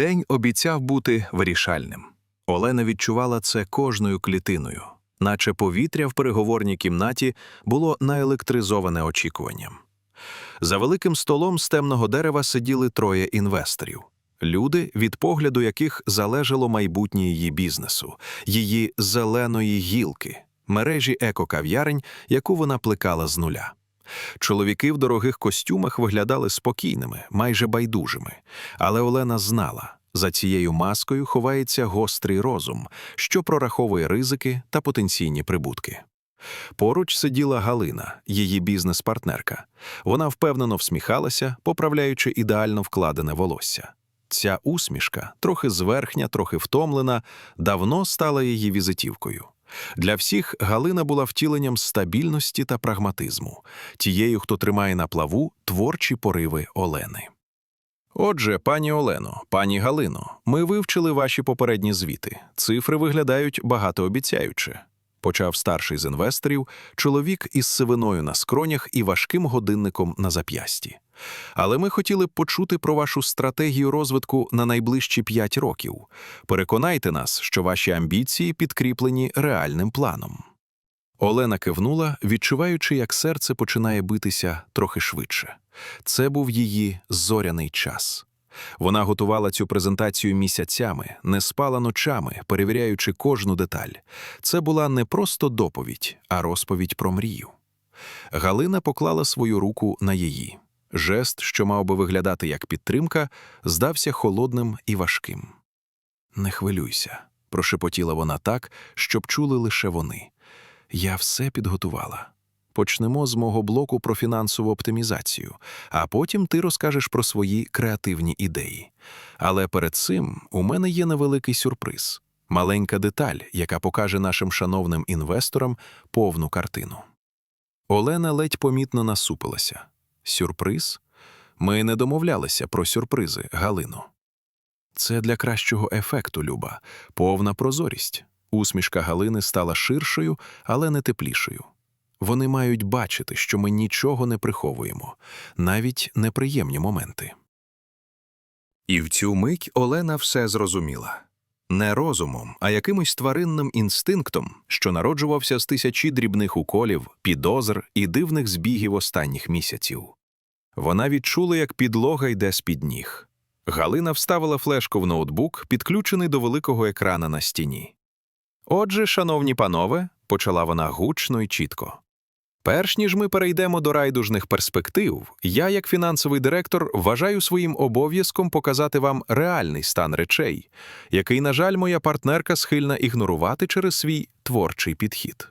День обіцяв бути вирішальним. Олена відчувала це кожною клітиною, наче повітря в переговорній кімнаті було наелектризоване очікуванням. За великим столом з темного дерева сиділи троє інвесторів. Люди, від погляду яких залежало майбутнє її бізнесу, її зеленої гілки, мережі еко-кав'ярень, яку вона плекала з нуля. Чоловіки в дорогих костюмах виглядали спокійними, майже байдужими, але Олена знала, за цією маскою ховається гострий розум, що прораховує ризики та потенційні прибутки. Поруч сиділа Галина, її бізнес-партнерка. Вона впевнено всміхалася, поправляючи ідеально вкладене волосся. Ця усмішка, трохи зверхня, трохи втомлена, давно стала її візитівкою. Для всіх Галина була втіленням стабільності та прагматизму, тією, хто тримає на плаву творчі пориви Олени. Отже, пані Олено, пані Галино, ми вивчили ваші попередні звіти. Цифри виглядають багатообіцяюче. Почав старший з інвесторів, чоловік із сивиною на скронях і важким годинником на зап'ясті. Але ми хотіли б почути про вашу стратегію розвитку на найближчі п'ять років. Переконайте нас, що ваші амбіції підкріплені реальним планом. Олена кивнула, відчуваючи, як серце починає битися трохи швидше. Це був її зоряний час. Вона готувала цю презентацію місяцями, не спала ночами, перевіряючи кожну деталь. Це була не просто доповідь, а розповідь про мрію. Галина поклала свою руку на її. Жест, що мав би виглядати як підтримка, здався холодним і важким. Не хвилюйся, прошепотіла вона так, щоб чули лише вони. Я все підготувала. Почнемо з мого блоку про фінансову оптимізацію, а потім ти розкажеш про свої креативні ідеї. Але перед цим у мене є невеликий сюрприз маленька деталь, яка покаже нашим шановним інвесторам повну картину. Олена ледь помітно насупилася. Сюрприз? Ми не домовлялися про сюрпризи, Галино. Це для кращого ефекту, Люба, повна прозорість. Усмішка Галини стала ширшою, але не теплішою. Вони мають бачити, що ми нічого не приховуємо, навіть неприємні моменти. І в цю мить Олена все зрозуміла не розумом, а якимось тваринним інстинктом, що народжувався з тисячі дрібних уколів, підозр і дивних збігів останніх місяців. Вона відчула, як підлога йде з-під ніг. Галина вставила флешку в ноутбук, підключений до великого екрана на стіні. Отже, шановні панове, почала вона гучно і чітко. Перш ніж ми перейдемо до райдужних перспектив, я, як фінансовий директор, вважаю своїм обов'язком показати вам реальний стан речей, який, на жаль, моя партнерка схильна ігнорувати через свій творчий підхід.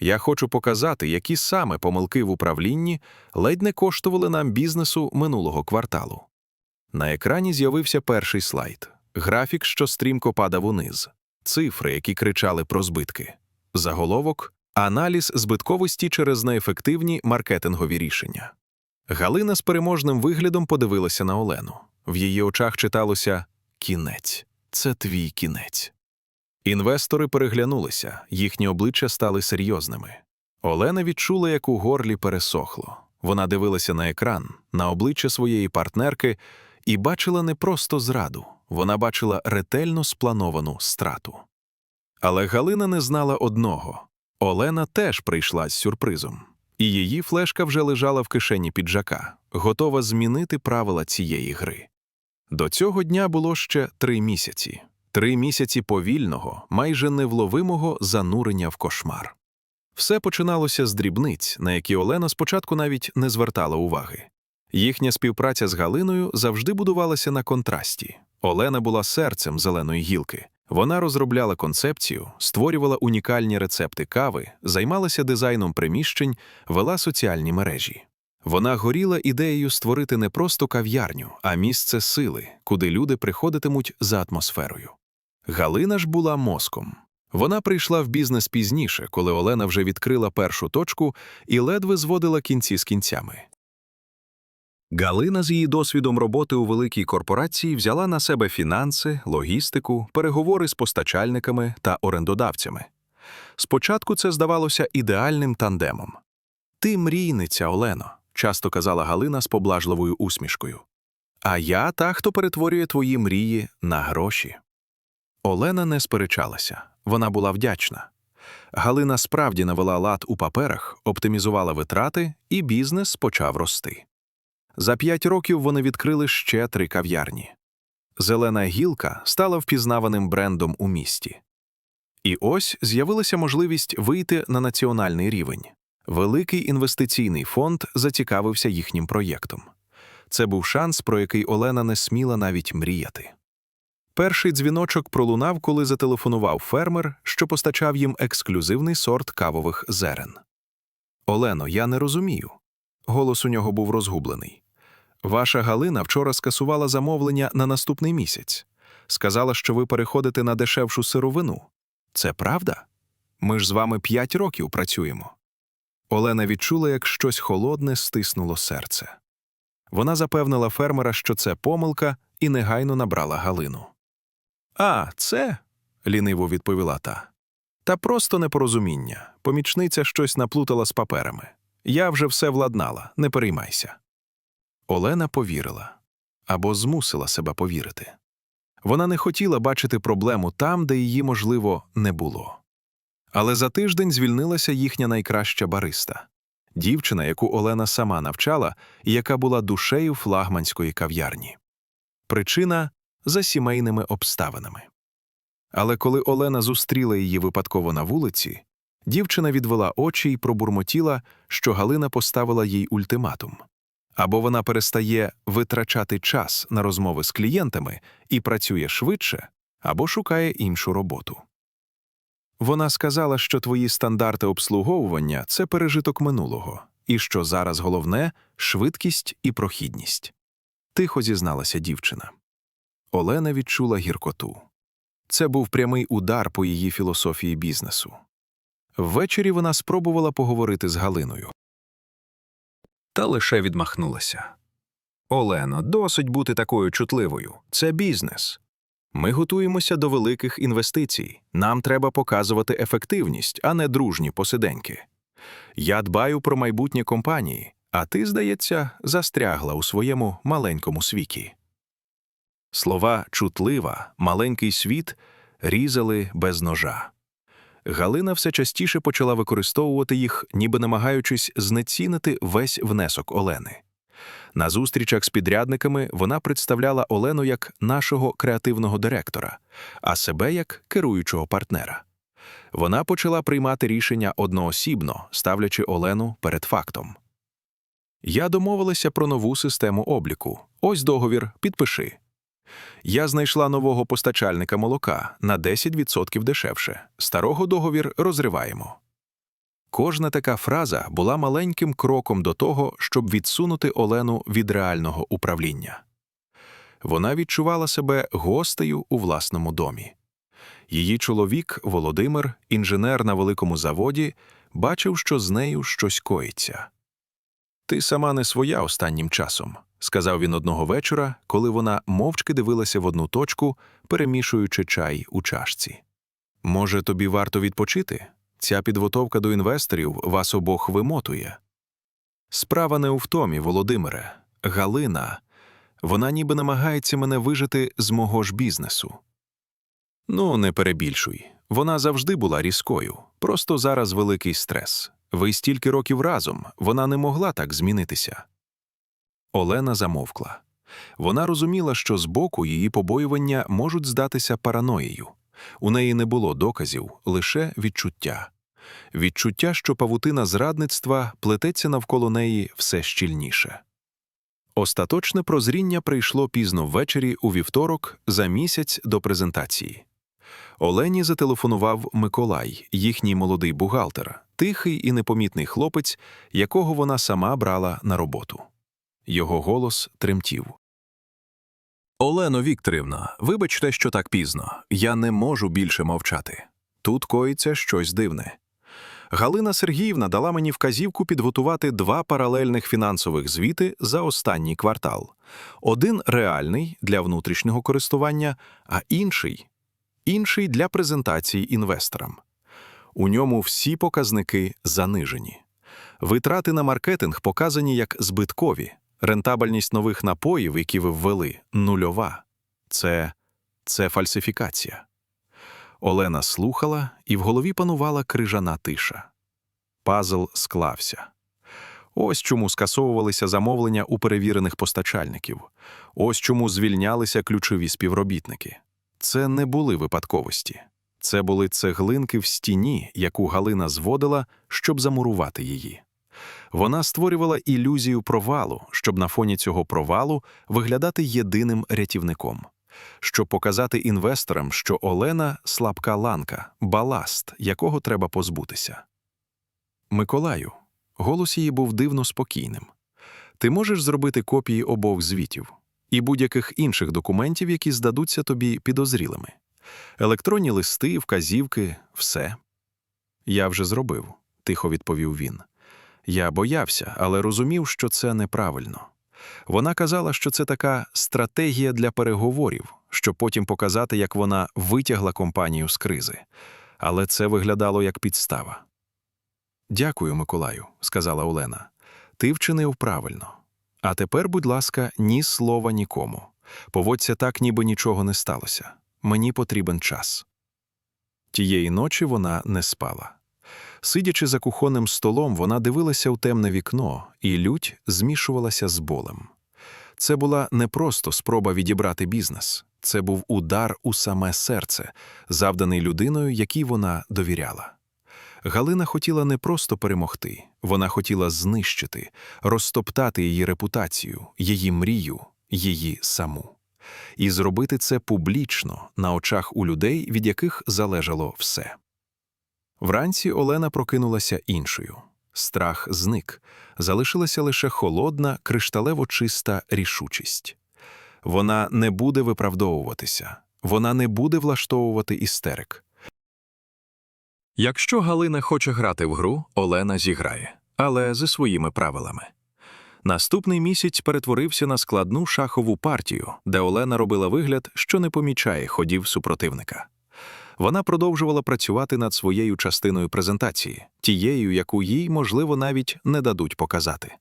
Я хочу показати, які саме помилки в управлінні ледь не коштували нам бізнесу минулого кварталу. На екрані з'явився перший слайд графік, що стрімко падав униз, цифри, які кричали про збитки, заголовок аналіз збитковості через неефективні маркетингові рішення. Галина з переможним виглядом подивилася на Олену. В її очах читалося кінець це твій кінець. Інвестори переглянулися, їхні обличчя стали серйозними. Олена відчула, як у горлі пересохло. Вона дивилася на екран, на обличчя своєї партнерки і бачила не просто зраду, вона бачила ретельно сплановану страту. Але Галина не знала одного Олена теж прийшла з сюрпризом, і її флешка вже лежала в кишені піджака, готова змінити правила цієї гри. До цього дня було ще три місяці, три місяці повільного, майже невловимого занурення в кошмар. Все починалося з дрібниць, на які Олена спочатку навіть не звертала уваги. Їхня співпраця з Галиною завжди будувалася на контрасті. Олена була серцем зеленої гілки. Вона розробляла концепцію, створювала унікальні рецепти кави, займалася дизайном приміщень, вела соціальні мережі. Вона горіла ідеєю створити не просто кав'ярню, а місце сили, куди люди приходитимуть за атмосферою. Галина ж була мозком. Вона прийшла в бізнес пізніше, коли Олена вже відкрила першу точку і ледве зводила кінці з кінцями. Галина з її досвідом роботи у великій корпорації взяла на себе фінанси, логістику, переговори з постачальниками та орендодавцями. Спочатку це здавалося ідеальним тандемом. Ти мрійниця, Олено, часто казала Галина з поблажливою усмішкою. А я та, хто перетворює твої мрії на гроші. Олена не сперечалася, вона була вдячна. Галина справді навела лад у паперах, оптимізувала витрати, і бізнес почав рости. За п'ять років вони відкрили ще три кав'ярні. Зелена гілка стала впізнаваним брендом у місті. І ось з'явилася можливість вийти на національний рівень. Великий інвестиційний фонд зацікавився їхнім проєктом. Це був шанс, про який Олена не сміла навіть мріяти. Перший дзвіночок пролунав, коли зателефонував фермер, що постачав їм ексклюзивний сорт кавових зерен. Олено, я не розумію. Голос у нього був розгублений. Ваша Галина вчора скасувала замовлення на наступний місяць. Сказала, що ви переходите на дешевшу сировину. Це правда? Ми ж з вами п'ять років працюємо. Олена відчула, як щось холодне стиснуло серце. Вона запевнила фермера, що це помилка, і негайно набрала Галину. А, це? ліниво відповіла та. Та просто непорозуміння. Помічниця щось наплутала з паперами. Я вже все владнала, не переймайся. Олена повірила або змусила себе повірити. Вона не хотіла бачити проблему там, де її, можливо, не було. Але за тиждень звільнилася їхня найкраща бариста дівчина, яку Олена сама навчала і яка була душею флагманської кав'ярні. Причина за сімейними обставинами. Але коли Олена зустріла її випадково на вулиці, дівчина відвела очі і пробурмотіла, що Галина поставила їй ультиматум або вона перестає витрачати час на розмови з клієнтами і працює швидше, або шукає іншу роботу. Вона сказала, що твої стандарти обслуговування це пережиток минулого, і що зараз головне швидкість і прохідність. Тихо зізналася дівчина. Олена відчула гіркоту. Це був прямий удар по її філософії бізнесу. Ввечері вона спробувала поговорити з Галиною. Та лише відмахнулася. Олено, досить бути такою чутливою. Це бізнес. Ми готуємося до великих інвестицій. Нам треба показувати ефективність, а не дружні посиденьки. Я дбаю про майбутнє компанії, а ти, здається, застрягла у своєму маленькому світі. Слова чутлива, маленький світ різали без ножа. Галина все частіше почала використовувати їх, ніби намагаючись знецінити весь внесок Олени. На зустрічах з підрядниками вона представляла Олену як нашого креативного директора, а себе як керуючого партнера. Вона почала приймати рішення одноосібно, ставлячи Олену перед фактом. Я домовилася про нову систему обліку. Ось договір, підпиши. Я знайшла нового постачальника молока на 10% дешевше. Старого договір розриваємо. Кожна така фраза була маленьким кроком до того, щоб відсунути Олену від реального управління. Вона відчувала себе гостею у власному домі. Її чоловік, Володимир, інженер на великому заводі, бачив, що з нею щось коїться. Ти сама не своя останнім часом, сказав він одного вечора, коли вона мовчки дивилася в одну точку, перемішуючи чай у чашці. Може, тобі варто відпочити? Ця підготовка до інвесторів вас обох вимотує. Справа не у втомі, Володимире. Галина, вона ніби намагається мене вижити з мого ж бізнесу. Ну, не перебільшуй. Вона завжди була різкою, просто зараз великий стрес. Ви стільки років разом, вона не могла так змінитися. Олена замовкла. Вона розуміла, що збоку її побоювання можуть здатися параноєю. У неї не було доказів, лише відчуття. Відчуття, що павутина зрадництва плететься навколо неї все щільніше. Остаточне прозріння прийшло пізно ввечері у вівторок за місяць до презентації. Олені зателефонував Миколай, їхній молодий бухгалтер, тихий і непомітний хлопець, якого вона сама брала на роботу. Його голос тремтів. Олено Вікторівна, вибачте, що так пізно. Я не можу більше мовчати. Тут коїться щось дивне. Галина Сергіївна дала мені вказівку підготувати два паралельних фінансових звіти за останній квартал: один реальний для внутрішнього користування, а інший інший для презентації інвесторам. У ньому всі показники занижені. Витрати на маркетинг показані як збиткові, Рентабельність нових напоїв, які ви ввели, нульова. Це, це фальсифікація. Олена слухала, і в голові панувала крижана тиша. Пазл склався. Ось чому скасовувалися замовлення у перевірених постачальників. Ось чому звільнялися ключові співробітники. Це не були випадковості. Це були цеглинки в стіні, яку Галина зводила, щоб замурувати її. Вона створювала ілюзію провалу, щоб на фоні цього провалу виглядати єдиним рятівником, щоб показати інвесторам, що Олена слабка ланка, баласт, якого треба позбутися. Миколаю, голос її був дивно спокійним. Ти можеш зробити копії обох звітів і будь-яких інших документів, які здадуться тобі підозрілими. Електронні листи, вказівки, все. Я вже зробив, тихо відповів він. Я боявся, але розумів, що це неправильно. Вона казала, що це така стратегія для переговорів, щоб потім показати, як вона витягла компанію з кризи. Але це виглядало як підстава. Дякую, Миколаю, сказала Олена. Ти вчинив правильно. А тепер, будь ласка, ні слова нікому. Поводься так, ніби нічого не сталося. Мені потрібен час. Тієї ночі вона не спала. Сидячи за кухонним столом, вона дивилася у темне вікно, і лють змішувалася з болем. Це була не просто спроба відібрати бізнес, це був удар у саме серце, завданий людиною, якій вона довіряла. Галина хотіла не просто перемогти, вона хотіла знищити, розтоптати її репутацію, її мрію, її саму. І зробити це публічно на очах у людей, від яких залежало все. Вранці Олена прокинулася іншою. Страх зник, залишилася лише холодна, кришталево чиста рішучість. Вона не буде виправдовуватися, вона не буде влаштовувати істерик. Якщо Галина хоче грати в гру, Олена зіграє, але зі своїми правилами. Наступний місяць перетворився на складну шахову партію, де Олена робила вигляд, що не помічає ходів супротивника. Вона продовжувала працювати над своєю частиною презентації, тією, яку їй, можливо, навіть не дадуть показати.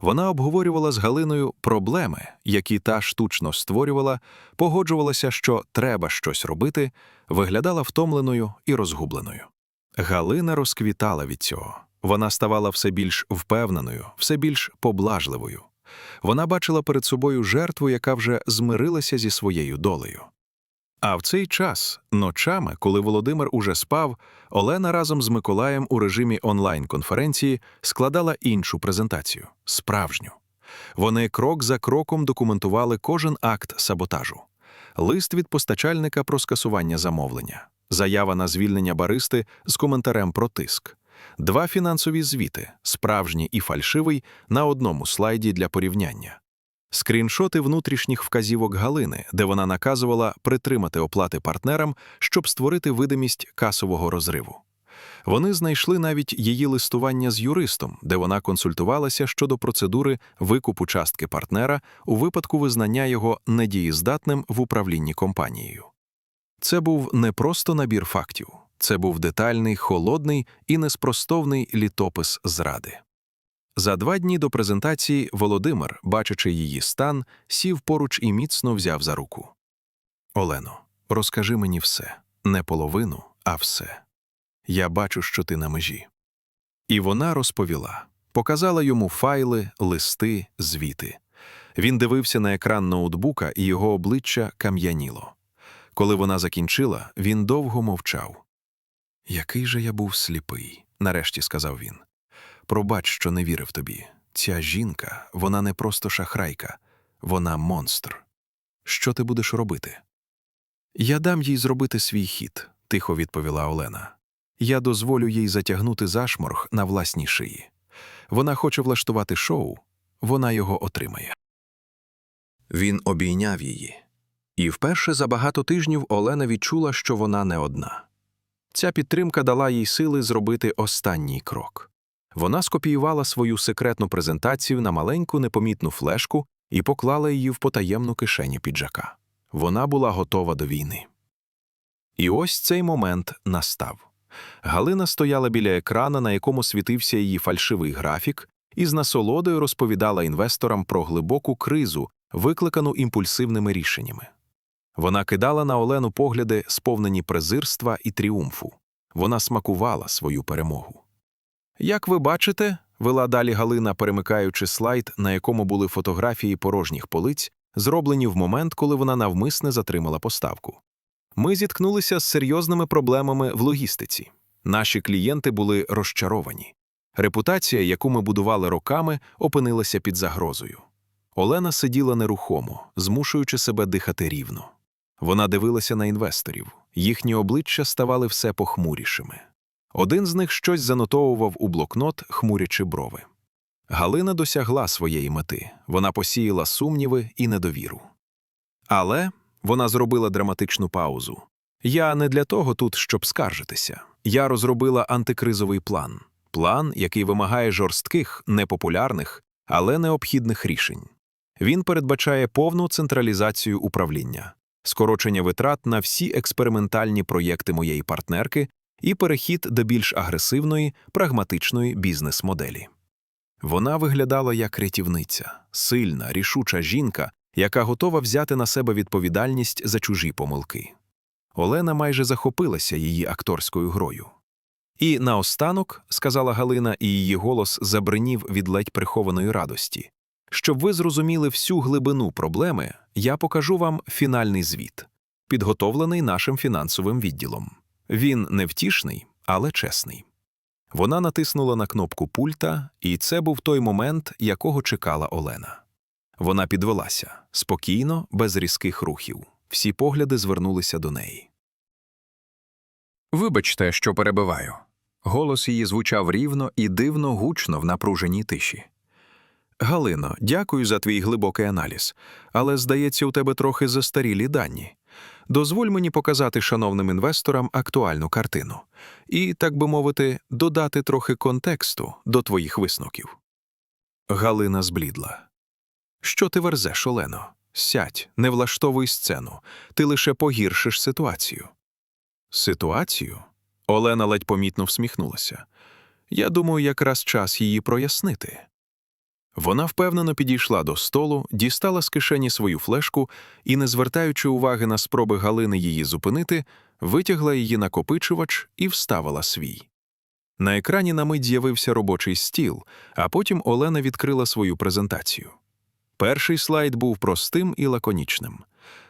Вона обговорювала з Галиною проблеми, які та штучно створювала, погоджувалася, що треба щось робити, виглядала втомленою і розгубленою. Галина розквітала від цього. Вона ставала все більш впевненою, все більш поблажливою. Вона бачила перед собою жертву, яка вже змирилася зі своєю долею. А в цей час, ночами, коли Володимир уже спав, Олена разом з Миколаєм у режимі онлайн-конференції складала іншу презентацію справжню. Вони крок за кроком документували кожен акт саботажу, лист від постачальника про скасування замовлення, заява на звільнення баристи з коментарем про тиск, два фінансові звіти, справжній і фальшивий, на одному слайді для порівняння. Скріншоти внутрішніх вказівок Галини, де вона наказувала притримати оплати партнерам, щоб створити видимість касового розриву. Вони знайшли навіть її листування з юристом, де вона консультувалася щодо процедури викупу частки партнера у випадку визнання його недієздатним в управлінні компанією. Це був не просто набір фактів, це був детальний, холодний і неспростовний літопис зради. За два дні до презентації Володимир, бачачи її стан, сів поруч і міцно взяв за руку. Олено, розкажи мені все, не половину, а все. Я бачу, що ти на межі. І вона розповіла, показала йому файли, листи, звіти. Він дивився на екран ноутбука, і його обличчя кам'яніло. Коли вона закінчила, він довго мовчав. Який же я був сліпий, нарешті сказав він. Пробач, що не вірив тобі. Ця жінка, вона не просто шахрайка, вона монстр. Що ти будеш робити? Я дам їй зробити свій хід, тихо відповіла Олена. Я дозволю їй затягнути зашморг на власній шиї. Вона хоче влаштувати шоу, вона його отримає. Він обійняв її. І вперше за багато тижнів Олена відчула, що вона не одна. Ця підтримка дала їй сили зробити останній крок. Вона скопіювала свою секретну презентацію на маленьку непомітну флешку і поклала її в потаємну кишеню піджака. Вона була готова до війни. І ось цей момент настав. Галина стояла біля екрана, на якому світився її фальшивий графік, і з насолодою розповідала інвесторам про глибоку кризу, викликану імпульсивними рішеннями. Вона кидала на Олену погляди, сповнені презирства і тріумфу. Вона смакувала свою перемогу. Як ви бачите, вела далі Галина, перемикаючи слайд, на якому були фотографії порожніх полиць, зроблені в момент, коли вона навмисне затримала поставку. Ми зіткнулися з серйозними проблемами в логістиці. Наші клієнти були розчаровані. Репутація, яку ми будували роками, опинилася під загрозою. Олена сиділа нерухомо, змушуючи себе дихати рівно. Вона дивилася на інвесторів, їхні обличчя ставали все похмурішими. Один з них щось занотовував у блокнот, хмурячи брови. Галина досягла своєї мети, вона посіяла сумніви і недовіру. Але вона зробила драматичну паузу. Я не для того тут, щоб скаржитися. Я розробила антикризовий план план, який вимагає жорстких, непопулярних, але необхідних рішень. Він передбачає повну централізацію управління, скорочення витрат на всі експериментальні проєкти моєї партнерки і перехід до більш агресивної, прагматичної бізнес-моделі. Вона виглядала як рятівниця, сильна, рішуча жінка, яка готова взяти на себе відповідальність за чужі помилки. Олена майже захопилася її акторською грою. І наостанок, сказала Галина, і її голос забринів від ледь прихованої радості. Щоб ви зрозуміли всю глибину проблеми, я покажу вам фінальний звіт, підготовлений нашим фінансовим відділом. Він невтішний, але чесний. Вона натиснула на кнопку пульта, і це був той момент, якого чекала Олена. Вона підвелася спокійно, без різких рухів. Всі погляди звернулися до неї. Вибачте, що перебиваю. Голос її звучав рівно і дивно гучно в напруженій тиші. Галино, дякую за твій глибокий аналіз, але, здається, у тебе трохи застарілі дані. Дозволь мені показати шановним інвесторам актуальну картину і, так би мовити, додати трохи контексту до твоїх висновків. Галина зблідла. Що ти верзеш, Олено? Сядь, не влаштовуй сцену, ти лише погіршиш ситуацію. Ситуацію? Олена ледь помітно всміхнулася. Я думаю, якраз час її прояснити. Вона впевнено підійшла до столу, дістала з кишені свою флешку і, не звертаючи уваги на спроби Галини її зупинити, витягла її накопичувач і вставила свій. На екрані на мить з'явився робочий стіл, а потім Олена відкрила свою презентацію. Перший слайд був простим і лаконічним.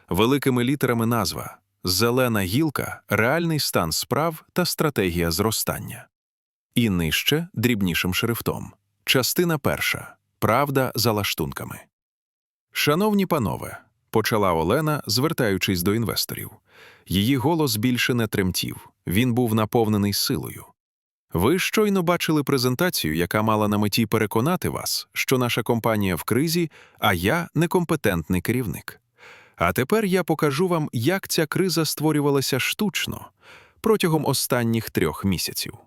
Великими літерами назва Зелена гілка, реальний стан справ та стратегія зростання. І нижче дрібнішим шрифтом. Частина перша. Правда за лаштунками. Шановні панове, почала Олена, звертаючись до інвесторів. Її голос більше не тремтів, він був наповнений силою. Ви щойно бачили презентацію, яка мала на меті переконати вас, що наша компанія в кризі, а я некомпетентний керівник. А тепер я покажу вам, як ця криза створювалася штучно протягом останніх трьох місяців.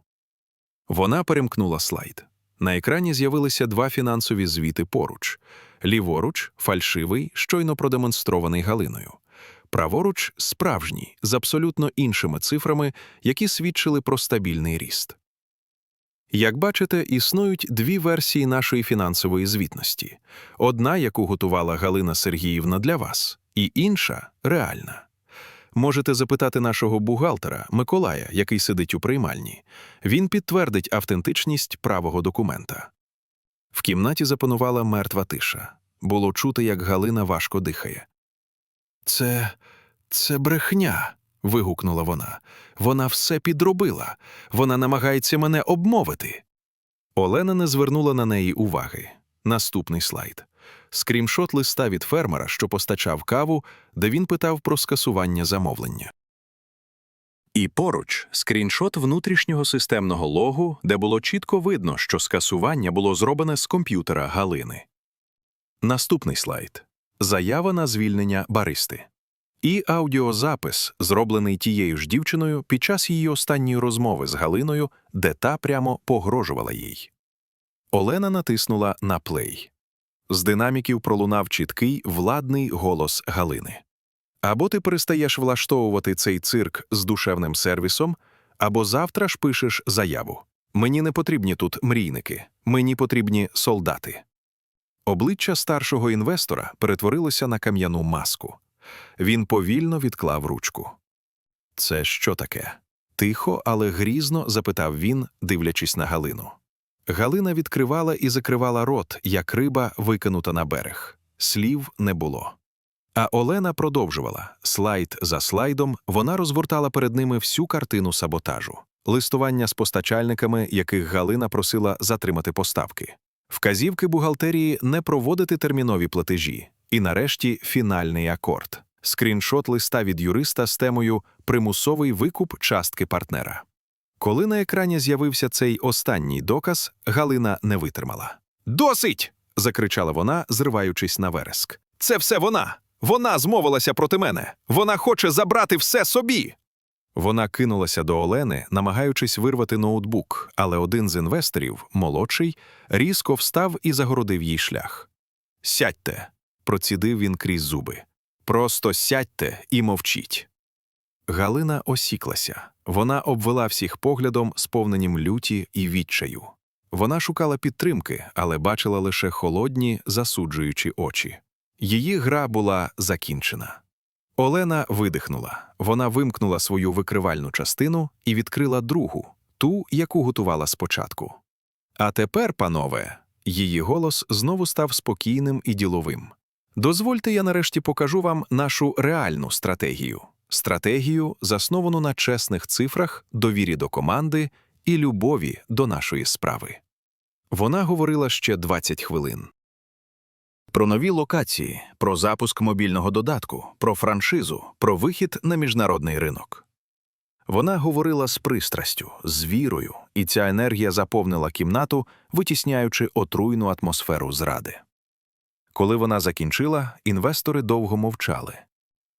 Вона перемкнула слайд. На екрані з'явилися два фінансові звіти поруч: ліворуч, фальшивий, щойно продемонстрований Галиною, праворуч, справжній, з абсолютно іншими цифрами, які свідчили про стабільний ріст. Як бачите, існують дві версії нашої фінансової звітності: одна, яку готувала Галина Сергіївна для вас, і інша реальна. Можете запитати нашого бухгалтера Миколая, який сидить у приймальні. Він підтвердить автентичність правого документа. В кімнаті запанувала мертва тиша. Було чути, як Галина важко дихає. Це. це брехня. вигукнула вона. Вона все підробила. Вона намагається мене обмовити. Олена не звернула на неї уваги. Наступний слайд скріншот листа від фермера, що постачав каву, де він питав про скасування замовлення. І поруч скріншот внутрішнього системного логу, де було чітко видно, що скасування було зроблене з комп'ютера Галини. Наступний слайд заява на звільнення баристи. І аудіозапис, зроблений тією ж дівчиною під час її останньої розмови з Галиною, де та прямо погрожувала їй. Олена натиснула на плей. З динаміків пролунав чіткий владний голос Галини. Або ти перестаєш влаштовувати цей цирк з душевним сервісом, або завтра ж пишеш заяву. Мені не потрібні тут мрійники. Мені потрібні солдати. Обличчя старшого інвестора перетворилося на кам'яну маску. Він повільно відклав ручку. Це що таке? Тихо, але грізно запитав він, дивлячись на Галину. Галина відкривала і закривала рот, як риба, викинута на берег. Слів не було. А Олена продовжувала. Слайд за слайдом вона розгортала перед ними всю картину саботажу. Листування з постачальниками, яких Галина просила затримати поставки. Вказівки бухгалтерії не проводити термінові платежі. І нарешті фінальний акорд. Скріншот листа від юриста з темою Примусовий викуп частки партнера. Коли на екрані з'явився цей останній доказ, Галина не витримала. Досить. закричала вона, зриваючись на вереск. Це все вона. Вона змовилася проти мене. Вона хоче забрати все собі. Вона кинулася до Олени, намагаючись вирвати ноутбук, але один з інвесторів, молодший, різко встав і загородив їй шлях. Сядьте, процідив він крізь зуби. Просто сядьте і мовчіть. Галина осіклася. Вона обвела всіх поглядом, сповненім люті і відчаю. Вона шукала підтримки, але бачила лише холодні, засуджуючі очі. Її гра була закінчена. Олена видихнула. Вона вимкнула свою викривальну частину і відкрила другу, ту, яку готувала спочатку. А тепер, панове, її голос знову став спокійним і діловим. Дозвольте, я нарешті покажу вам нашу реальну стратегію. Стратегію, засновану на чесних цифрах, довірі до команди і любові до нашої справи. Вона говорила ще 20 хвилин. Про нові локації, про запуск мобільного додатку, про франшизу, про вихід на міжнародний ринок. Вона говорила з пристрастю, з вірою, і ця енергія заповнила кімнату, витісняючи отруйну атмосферу зради. Коли вона закінчила, інвестори довго мовчали.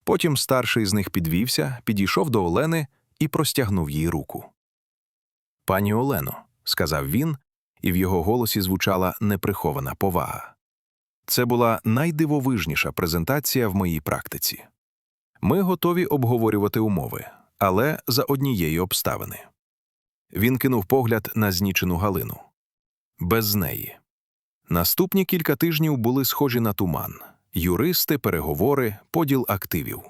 Потім старший з них підвівся, підійшов до Олени і простягнув їй руку. Пані Олено, сказав він, і в його голосі звучала неприхована повага. Це була найдивовижніша презентація в моїй практиці. Ми готові обговорювати умови, але за однієї обставини. Він кинув погляд на знічену Галину. Без неї. Наступні кілька тижнів були схожі на туман юристи, переговори, поділ активів.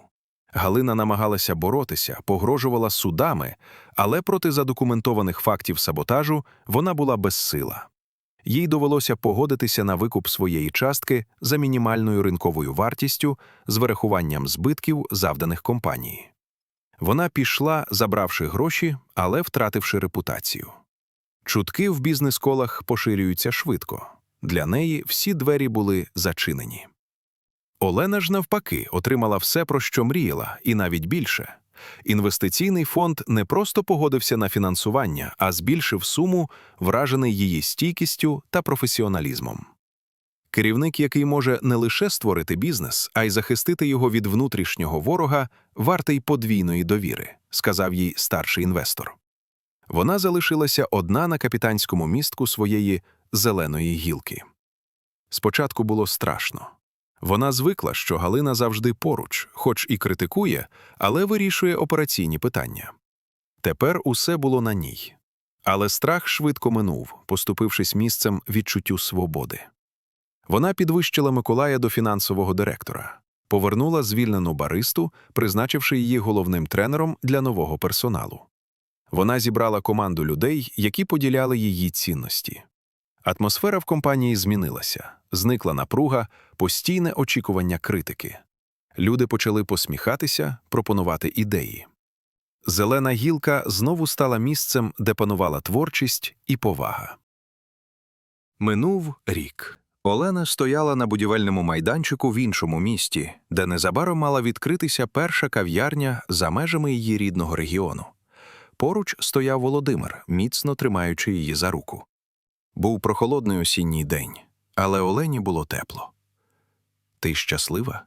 Галина намагалася боротися, погрожувала судами, але проти задокументованих фактів саботажу вона була безсила. Їй довелося погодитися на викуп своєї частки за мінімальною ринковою вартістю з вирахуванням збитків, завданих компанії. Вона пішла, забравши гроші, але втративши репутацію. Чутки в бізнес-колах поширюються швидко. Для неї всі двері були зачинені. Олена ж, навпаки, отримала все, про що мріяла, і навіть більше. Інвестиційний фонд не просто погодився на фінансування, а збільшив суму, вражений її стійкістю та професіоналізмом. Керівник, який може не лише створити бізнес, а й захистити його від внутрішнього ворога, вартий подвійної довіри, сказав їй старший інвестор. Вона залишилася одна на капітанському містку своєї зеленої гілки. Спочатку було страшно. Вона звикла, що Галина завжди поруч, хоч і критикує, але вирішує операційні питання. Тепер усе було на ній. Але страх швидко минув, поступившись місцем відчуттю свободи. Вона підвищила Миколая до фінансового директора, повернула звільнену баристу, призначивши її головним тренером для нового персоналу. Вона зібрала команду людей, які поділяли її цінності. Атмосфера в компанії змінилася, зникла напруга, постійне очікування критики. Люди почали посміхатися, пропонувати ідеї. Зелена гілка знову стала місцем, де панувала творчість і повага. Минув рік. Олена стояла на будівельному майданчику в іншому місті, де незабаром мала відкритися перша кав'ярня за межами її рідного регіону. Поруч стояв Володимир, міцно тримаючи її за руку. Був прохолодний осінній день, але Олені було тепло. Ти щаслива?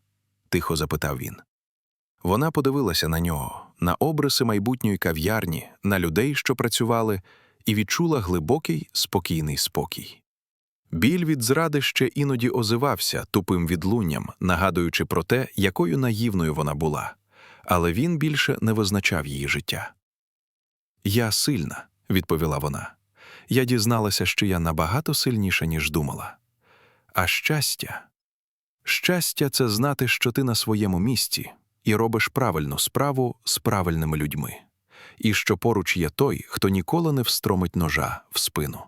тихо запитав він. Вона подивилася на нього, на обриси майбутньої кав'ярні, на людей, що працювали, і відчула глибокий, спокійний спокій. Біль від зради ще іноді озивався тупим відлунням, нагадуючи про те, якою наївною вона була, але він більше не визначав її життя. Я сильна, відповіла вона. я дізналася, що я набагато сильніша, ніж думала. А щастя. Щастя це знати, що ти на своєму місці і робиш правильну справу з правильними людьми, і що поруч є той, хто ніколи не встромить ножа в спину.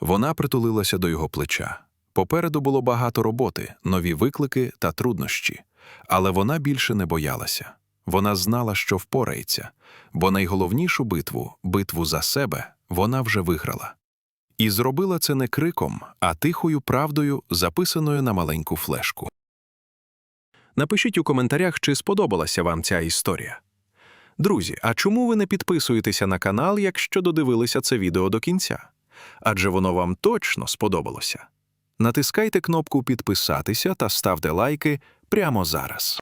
Вона притулилася до його плеча. Попереду було багато роботи, нові виклики та труднощі, але вона більше не боялася. Вона знала, що впорається, бо найголовнішу битву, битву за себе, вона вже виграла. І зробила це не криком, а тихою правдою, записаною на маленьку флешку. Напишіть у коментарях, чи сподобалася вам ця історія. Друзі, а чому ви не підписуєтеся на канал, якщо додивилися це відео до кінця? Адже воно вам точно сподобалося. Натискайте кнопку підписатися та ставте лайки прямо зараз.